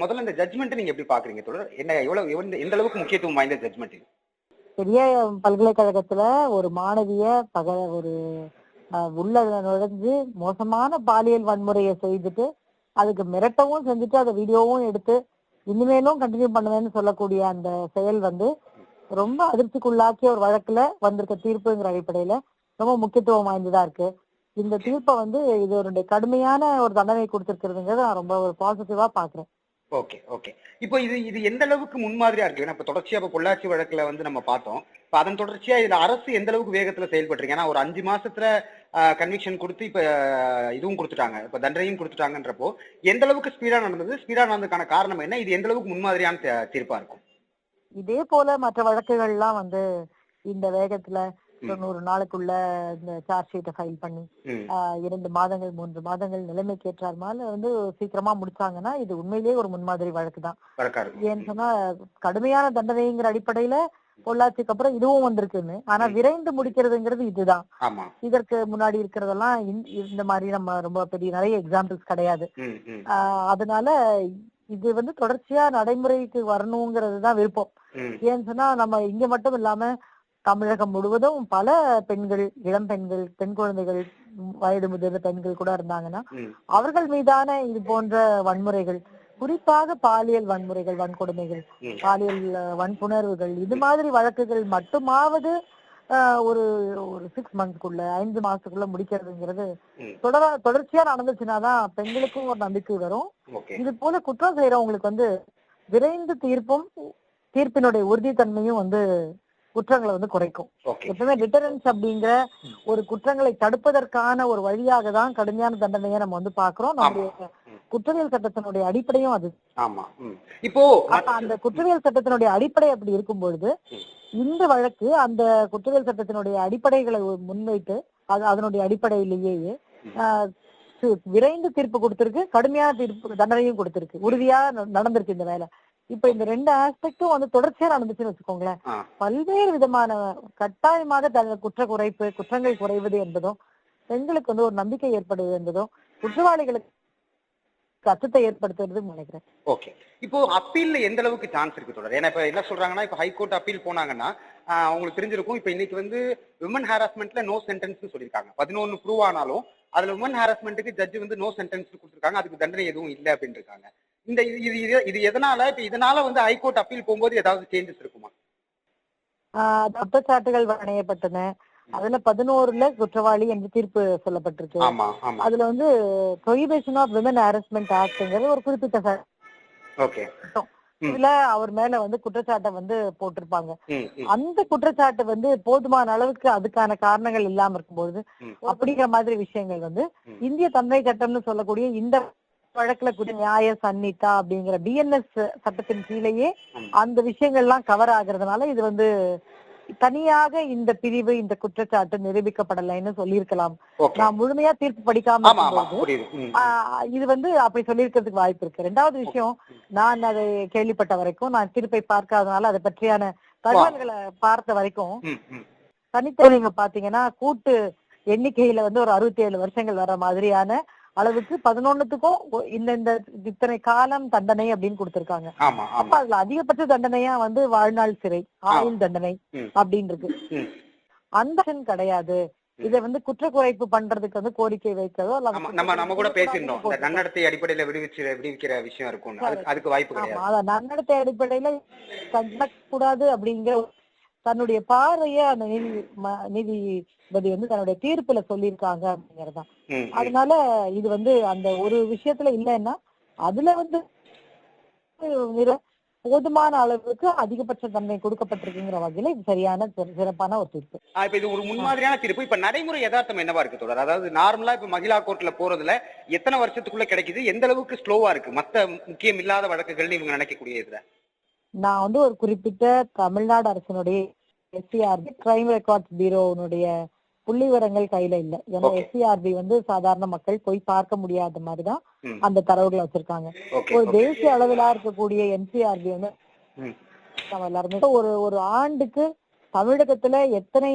முதல்ல இந்த ஜட்மெண்ட் நீங்க எப்படி பாக்குறீங்க தொடர் என்ன எவ்வளவு எந்த அளவுக்கு முக்கியத்துவம் வாய்ந்த ஜட்மெண்ட் பெரிய பல்கலைக்கழகத்துல ஒரு மாணவிய பக ஒரு உள்ள நுழைஞ்சு மோசமான பாலியல் வன்முறையை செய்துட்டு அதுக்கு மிரட்டவும் செஞ்சுட்டு அதை வீடியோவும் எடுத்து இனிமேலும் கண்டினியூ பண்ணுவேன்னு சொல்லக்கூடிய அந்த செயல் வந்து ரொம்ப அதிர்ச்சிக்குள்ளாக்கிய ஒரு வழக்குல வந்திருக்க தீர்ப்புங்கிற அடிப்படையில ரொம்ப முக்கியத்துவம் வாய்ந்ததா இருக்கு. இந்த தீர்ப்பை வந்து இது ஒரு கடுமையான ஒரு தண்டனை கொடுத்திருக்கிறதுங்கிறத நான் ரொம்ப ஒரு பாசிட்டிவா பாக்குறேன். ஓகே ஓகே இப்போ இது இது எந்த அளவுக்கு முன்மாதிரியா இருக்கு? ஏன்னா இப்ப தொடர்ச்சியா இப்ப பொள்ளாச்சி வழக்குல வந்து நம்ம பார்த்தோம். இப்ப அதன் தொடர்ச்சியா இதுல அரசு எந்த அளவுக்கு வேகத்துல செயல்பட்டுருக்கு? ஏன்னா ஒரு அஞ்சு மாசத்துல கன்விக்ஷன் கொடுத்து இப்ப இதுவும் கொடுத்துட்டாங்க. இப்ப தண்டனையும் கொடுத்துட்டாங்கன்றப்போ எந்த அளவுக்கு ஸ்பீடா நடந்தது? ஸ்பீடா நடந்ததுக்கான காரணம் என்ன? இது எந்த அளவுக்கு முன்மாதிரியான தீர்ப்பா இருக்கும்? இதே போல மற்ற வழக்குகள்லாம் வந்து இந்த வேகத்துல தொண்ணூறு நாளுக்குள்ள இந்த சார்ஜ் ஷீட்டை ஃபைல் பண்ணி இரண்டு மாதங்கள் மூன்று மாதங்கள் நிலைமைக்கு ஏற்றார் மேல வந்து சீக்கிரமா முடிச்சாங்கன்னா இது உண்மையிலேயே ஒரு முன்மாதிரி வழக்கு தான். ஏன்னு சொன்னா கடுமையான தண்டனைங்கிற அடிப்படையில பொள்ளாச்சிக்கு அப்புறம் இதுவும் வந்திருக்குன்னு. ஆனா. விரைந்து முடிக்கிறதுங்கிறது இதுதான். இதற்கு முன்னாடி இருக்கிறதெல்லாம் இந்த- இந்த மாதிரி நம்ம ரொம்ப பெரிய நிறைய எக்ஸாம்பிள்ஸ் கிடையாது. அதனால இது வந்து தொடர்ச்சியா நடைமுறைக்கு வரணுங்கிறது தான் விருப்பம். ஏன்னு சொன்னா நம்ம இங்க மட்டும் இல்லாம தமிழகம் முழுவதும் பல பெண்கள் இளம் பெண்கள் பெண் குழந்தைகள் வயது முதிர்ந்த பெண்கள் கூட இருந்தாங்கன்னா அவர்கள் மீதான இது போன்ற வன்முறைகள் குறிப்பாக பாலியல் வன்முறைகள் வன்கொடுமைகள். பாலியல் வன்புணர்வுகள் இது மாதிரி வழக்குகள் மட்டுமாவது ஒரு ஒரு சிக்ஸ் மந்த்ஸ்க்குள்ள ஐந்து மாசத்துக்குள்ள முடிக்கிறதுங்கிறது. தொடர தொடர்ச்சியா நடந்துச்சுனாதான் பெண்களுக்கும் ஒரு நம்பிக்கை வரும் இது போல குற்றம் செய்யறவங்களுக்கு வந்து விரைந்து தீர்ப்பும் தீர்ப்பினுடைய உறுதித்தன்மையும் வந்து குற்றங்களை வந்து குறைக்கும். எப்பவுமே டிட்டரன்ஸ் அப்படிங்கிற ஒரு குற்றங்களை தடுப்பதற்கான ஒரு வழியாக தான் கடுமையான தண்டனையை நம்ம வந்து பாக்குறோம் நம்முடைய. குற்றவியல் சட்டத்தினுடைய அடிப்படையும் அது. ஆமா. இப்போ அந்த குற்றவியல் சட்டத்தினுடைய அடிப்படை அப்படி இருக்கும் பொழுது. இந்த வழக்கு அந்த குற்றவியல் சட்டத்தினுடைய அடிப்படைகளை முன்வைத்து அது அதனுடைய அடிப்படையிலேயே விரைந்து தீர்ப்பு கொடுத்திருக்கு கடுமையான தீர்ப்பு தண்டனையும் கொடுத்திருக்கு. உறுதியா நடந்திருக்கு இந்த வேலை. இப்ப இந்த ரெண்டு ஆஸ்பெக்டும் வந்து தொடர்ச்சியா நடந்துச்சுன்னு வச்சுக்கோங்களேன். பல்வேறு விதமான கட்டாயமாக தன் குற்ற குறைப்பு குற்றங்கள் குறைவது என்பதும் பெண்களுக்கு வந்து ஒரு நம்பிக்கை ஏற்படுவது என்பதும் குற்றவாளிகளுக்கு அச்சத்தை ஏற்படுத்துறது நினைக்கிறேன். ஓகே. இப்போ அப்பீல்ல எந்த அளவுக்கு சான்ஸ் இருக்கு தொடர்? ஏன்னா இப்ப என்ன சொல்றாங்கன்னா இப்ப ஹைகோர்ட் அப்பீல் போனாங்கன்னா அவங்களுக்கு தெரிஞ்சிருக்கும் இப்ப இன்னைக்கு வந்து விமன் ஹாராஸ்மெண்ட்ல நோ சென்டென்ஸ் சொல்லியிருக்காங்க. பதினொன்னு ப்ரூவ் ஆனாலும் அதுல விமன் ஹாராஸ்மெண்ட்டுக்கு ஜட்ஜ் வந்து நோ சென்டென்ஸ் கொடுத்துருக்காங்க. அதுக்கு தண்டனை எதுவும் இல்லை அப்படின்னு இருக்காங்க. இந்த இது இது எதனால இப்ப இதனால வந்து ஹைகோர்ட் அப்பீல் போகும்போது ஏதாவது சேஞ்சஸ் இருக்குமா? குற்றச்சாட்டுகள் வணையப்பட்டன அதுல பதினோருல குற்றவாளி என்று தீர்ப்பு சொல்லப்பட்டிருக்கு. அதுல வந்து ப்ரொஹிபிஷன் ஆஃப் விமன் ஹாரஸ்மெண்ட் ஆக்ட்ங்கிறது ஒரு குறிப்பிட்ட. இதுல அவர் மேல வந்து குற்றச்சாட்டை வந்து போட்டிருப்பாங்க. அந்த குற்றச்சாட்டு வந்து போதுமான அளவுக்கு அதுக்கான காரணங்கள் இல்லாம இருக்கும்போது. அப்படிங்கிற மாதிரி விஷயங்கள் வந்து. இந்திய தண்டனை சட்டம்னு சொல்லக்கூடிய இந்த வழக்குல கூட நியாய சன்னிதா அப்படிங்கிற டிஎன்எஸ் சட்டத்தின் கீழேயே. அந்த விஷயங்கள்லாம் கவர் ஆகுறதுனால இது வந்து தனியாக இந்த பிரிவு இந்த குற்றச்சாட்டு நிரூபிக்கப்படலைன்னு சொல்லியிருக்கலாம். நான் முழுமையா தீர்ப்பு படிக்காம இது வந்து அப்படி சொல்லியிருக்கிறதுக்கு வாய்ப்பு இருக்கு. ரெண்டாவது விஷயம் நான் அதை கேள்விப்பட்ட வரைக்கும் நான் தீர்ப்பை பார்க்காதனால அதை பற்றியான தகவல்களை பார்த்த வரைக்கும் தனித்தனிங்க பாத்தீங்கன்னா கூட்டு எண்ணிக்கையில வந்து ஒரு அறுபத்தி ஏழு வருஷங்கள் வர மாதிரியான அளவுக்கு பதினொன்னுத்துக்கும் இந்த இந்த இத்தனை காலம் தண்டனை அப்படின்னு கொடுத்திருக்காங்க. அப்ப அதுல அதிகபட்ச தண்டனையா வந்து வாழ்நாள் சிறை ஆயுள் தண்டனை. அப்படின்னு இருக்கு. அந்த கிடையாது. இதை வந்து குற்ற குறைப்பு பண்றதுக்கு வந்து கோரிக்கை வைக்கிறதோ நம்ம நம்ம கூட பேசியிருந்தோம். நன்னடத்தை அடிப்படையில விடுவிச்சு விடுவிக்கிற விஷயம் இருக்கும்னு. அதுக்கு வாய்ப்பு கிடையாது. நன்னடத்தை அடிப்படையில தண்டக்கூடாது அப்படிங்கிற தன்னுடைய பார்வைய அந்த நீதி நீதிபதி வந்து தன்னுடைய தீர்ப்புல சொல்லியிருக்காங்க ம். அதனால இது வந்து அந்த ஒரு விஷயத்துல இல்லைன்னா அதுல வந்து போதுமான அளவுக்கு அதிகபட்ச தண்டனை கொடுக்கப்பட்டிருக்குங்கிற வகையில இது சரியான சிற- சிறப்பான ஒரு தீர்ப்பு. இப்ப இது ஒரு முன்மாதிரியான தீர்ப்பு. இப்ப நடைமுறை யதார்த்தம் என்னவா இருக்கு தொடர் அதாவது நார்மலா இப்ப மகிழா கோர்ட்ல போறதுல எத்தனை வருஷத்துக்குள்ள கிடைக்குது? எந்த அளவுக்கு ஸ்லோவா இருக்கு? மத்த முக்கியம் இல்லாத வழக்குகள்னு இவங்க நினைக்கக்கூடிய இதுல. நான் வந்து ஒரு குறிப்பிட்ட தமிழ்நாடு அரசினுடைய எஸ்சிஆர்பி கிரைம் ரெக்கார்ட்ஸ் பியூரோனுடைய புள்ளி விவரங்கள் கையில இல்ல ஏன்னா. எஸ்சிஆர்பி வந்து சாதாரண மக்கள் போய் பார்க்க முடியாத மாதிரிதான். அந்த தரவுகளை வச்சிருக்காங்க ஒரு தேசிய அளவிலா இருக்கக்கூடிய என்சிஆர்பி வந்து. நம்ம எல்லாருமே ஒரு ஒரு ஆண்டுக்கு தமிழகத்துல எத்தனை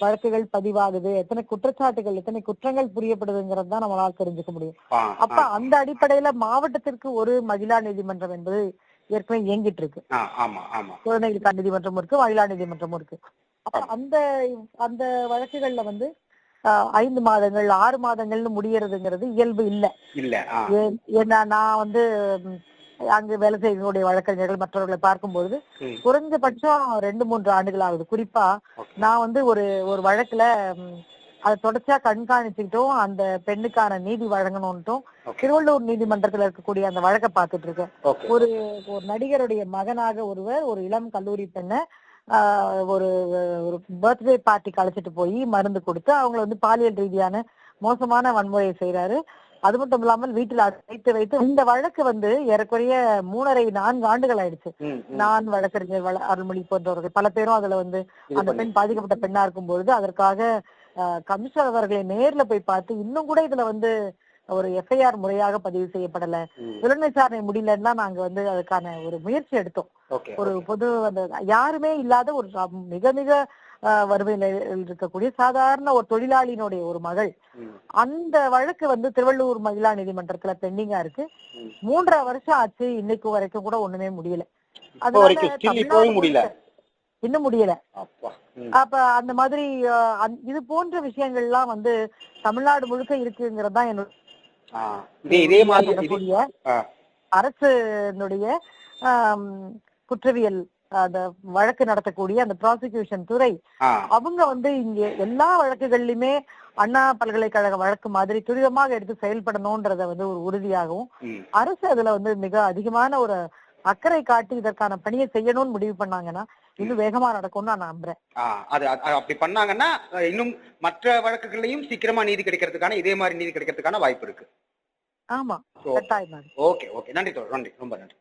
வழக்குகள் பதிவாகுது எத்தனை குற்றச்சாட்டுகள் எத்தனை குற்றங்கள் புரியப்படுதுங்கிறது தான் நம்மளால தெரிஞ்சுக்க முடியும் அப்ப அந்த அடிப்படையில மாவட்டத்திற்கு ஒரு மகிழா நீதிமன்றம் என்பது ஏற்கனவே இயங்கிட்டு இருக்கு. குழந்தைகளுக்கான நீதிமன்றம் இருக்கு மகிழா நீதிமன்றமும் இருக்கு. அப்ப அந்த அந்த வழக்குகள்ல வந்து ஐந்து மாதங்கள் ஆறு மாதங்கள்னு முடியறதுங்கிறது இயல்பு இல்ல. இல்ல ஏன்னா நான் வந்து அங்கு வேலை செய்யக்கூடிய வழக்கறிஞர்கள் மற்றவர்களை பார்க்கும்பொழுது ம். குறைஞ்சபட்சம் ரெண்டு மூன்று ஆண்டுகள் ஆகுது குறிப்பா. நான் வந்து ஒரு ஒரு வழக்குல அதை தொடர்ச்சியா கண்காணிச்சுக்கிட்டும் அந்த பெண்ணுக்கான நீதி வழங்கணும்ட்டும். திருவள்ளூர் நீதிமன்றத்துல இருக்கக்கூடிய அந்த வழக்கை பார்த்துட்டு இருக்கேன் ஒரு ஒரு நடிகருடைய மகனாக ஒருவர் ஒரு இளம் கல்லூரி பெண்ணை ஒரு ஒரு பர்த்டே பார்ட்டிக்கு அழைச்சிட்டு போய் மருந்து கொடுத்து அவங்கள வந்து பாலியல் ரீதியான மோசமான வன்முறையை செய்யறாரு அது மட்டும் இல்லாமல் வீட்டில் வைத்து வைத்து இந்த வழக்கு வந்து ஏறக்குறைய மூணரை நான்கு ஆண்டுகள் ஆயிடுச்சு. நான் வழக்கறிஞர் அருள்மொழி போன்றவர்கள் பல பேரும் அதுல வந்து அந்த பெண் பாதிக்கப்பட்ட பெண்ணா இருக்கும் பொழுது அதற்காக கமிஷனர் அவர்களை நேர்ல போய் பார்த்து இன்னும் கூட இதுல வந்து ஒரு எஃப்ஐஆர் முறையாக பதிவு செய்யப்படல. புலன் விசாரணை முடியலன்னா நாங்க வந்து அதுக்கான ஒரு முயற்சி எடுத்தோம். ஒரு பொது அந்த யாருமே இல்லாத ஒரு மிக மிக வறுமையில இருக்கக்கூடிய சாதாரண ஒரு தொழிலாளியினுடைய ஒரு மகள். அந்த வழக்கு வந்து திருவள்ளூர் மகிழா நீதிமன்றத்துல பெண்டிங்கா இருக்கு. மூன்றரை வருஷம் ஆச்சு இன்னைக்கு வரைக்கும் கூட ஒண்ணுமே முடியல. முழுக்க இன்னும் முடியல. அப்பா அந்த மாதிரி இது போன்ற விஷயங்கள்லாம் வந்து தமிழ்நாடு முழுக்க இருக்குங்கிறது தான் என்னோட ஆ, இதே இதே மாதிரி இது சொல்லக்கூடிய ஆ. அரசுனுடைய ஆம், குற்றவியல் அந்த வழக்கு நடத்தக்கூடிய அந்த ப்ராசிக்யூஷன் துறை அவங்க வந்து இங்க எல்லா வழக்குகள்லயுமே அண்ணா பல்கலைக்கழக வழக்கு மாதிரி துரிதமாக எடுத்து செயல்படணும்ன்றத வந்து ஒரு உறுதியாகவும் அரசு அதுல வந்து மிக அதிகமான ஒரு அக்கறை காட்டி இதற்கான பணியை செய்யணும்னு முடிவு பண்ணாங்கன்னா இன்னும் வேகமா நடக்கும்னு நான் நம்புறேன். அது அப்படி பண்ணாங்கன்னா இன்னும் மற்ற வழக்குகள்லயும் சீக்கிரமா நீதி கிடைக்கிறதுக்கான இதே மாதிரி நீதி கிடைக்கிறதுக்கான வாய்ப்பு இருக்கு. ஆமா ஓகே ஓகே நன்றி தோழர் நன்றி. ரொம்ப நன்றி.